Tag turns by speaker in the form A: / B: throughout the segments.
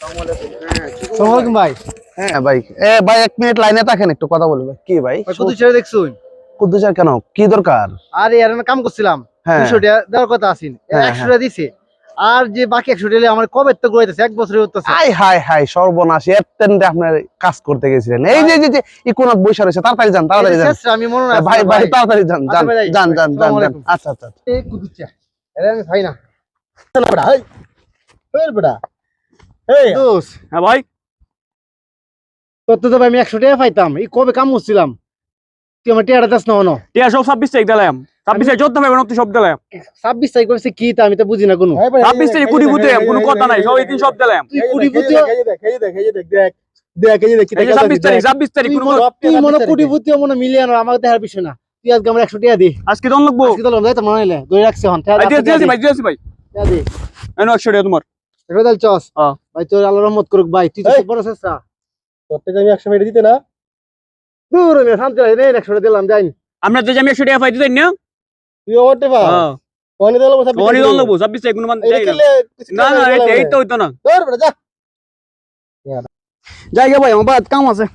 A: সালামালাইকুম ভাই।
B: হ্যাঁ ভাই। এ ভাই এক মিনিট লাইনে থাকেন একটু কথা বলবে কি ভাই?
A: কত ছেড়ে দেখছুন?
B: কুদ্দুসার কেন? কি দরকার?
A: আরে এর কাম করছিলাম। দুশো টাকা দেওয়ার কথা আছেন একশো টাকা দিছে। আর যে বাকি একশো টাকা আমার কবে তো কইতেছে এক বছরে হতেছে
B: হাই হাই হাই সর্বনাশ। আপনার কাজ করতে গেছিলেন। এই যে ইকোনাথ বৈশা রয়েছে তাড়াতাড়ি যান তাড়াতাড়ি যান।
A: আমি মনে হয়
B: ভাই ভাই। তাড়াতাড়ি যান
A: আচ্ছা
B: যান যান যান যান
A: আসসালামু
B: যান
A: আলাইকুম।
B: আচ্ছা আচ্ছা। আচ্ছা।
A: এই কুদুচ্চা এর আমি ভাই না। বড়া এই এই বড়া এই। দোস
C: হ্যাঁ ভাই।
A: তোর তো আমি একশো টাকা পাইতাম। এই কবে কাম করছিলাম? তুই আমার টাকাটা দাস না
C: টিয়া সব ছাব্বিশ তারিখ দিলাম। ছাব্বিশ তারিখ চোদ্দ পাইবেন তুই সব দিলাম।
A: ছাব্বিশ তারিখ করছে কি তা আমি তো বুঝি না কোনো।
C: ছাব্বিশ তারিখ কুড়ি বুঝে কোনো কথা নাই সব দিন সব দিলাম।
A: তুই কুড়ি পুঁতি
C: এই যে ছাব্বিশ তারিখ ছাব্বিশ তারিখ
A: তুই মনে কুড়ি পুঁতি মনে মিলিয়ে আনো আমাকে দেখার বিষয় না। তুই আজকে আমার একশো টাকা দি।
C: আজকে তো লাগবো।
A: আজকে তো যাইতে মনে হইলে ধরে রাখছি হন
C: ভাই, দিয়েছি দিয়েছি ভাই দিয়েছি ভাই।
A: দি।
C: একশো টাকা তোমার।
A: রেদাল চস। ভাই তোর আল্লাহ রহমত করুক ভাই। তুই তো। বড় চেষ্টা
D: প্রত্যেকে আমি একশো মেরে দিতে না?
A: দূর আমি শান্তি লাগে রে একশো দিলাম যাই
C: আমরা যে আমি একশো টাকা পাই দিতেন না?
D: তুই ওভারটে পা
C: হ্যাঁ
D: দিলাম সব
C: তোমারই ছাব্বিশ তারিখ। কোনো মান যাই না। না না এই তো- হইতো না।
D: ধর বড় যা।
C: জায়গা ভাই আমার বাদ কাম আছে।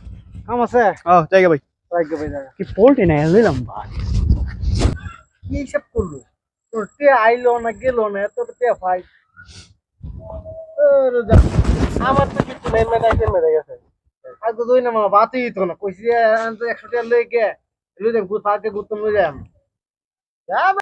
A: কাম আছে?
C: হ্যাঁ জায়গা ভাই।
A: রাখবে ভাই জায়গা
C: কি পোল্ট্রি নাই লইলাম ভাই
A: কি হিসাব করল? তোর টে আইলো না গেলো না এত টে ভাই।
D: আমার তো কিছু নেই গেছে, মেরে গেছে।
A: আজ তো না মা বাতই তো না। কইছি একশো টাকা লই গে লই দেন গুড় পাকে যাম।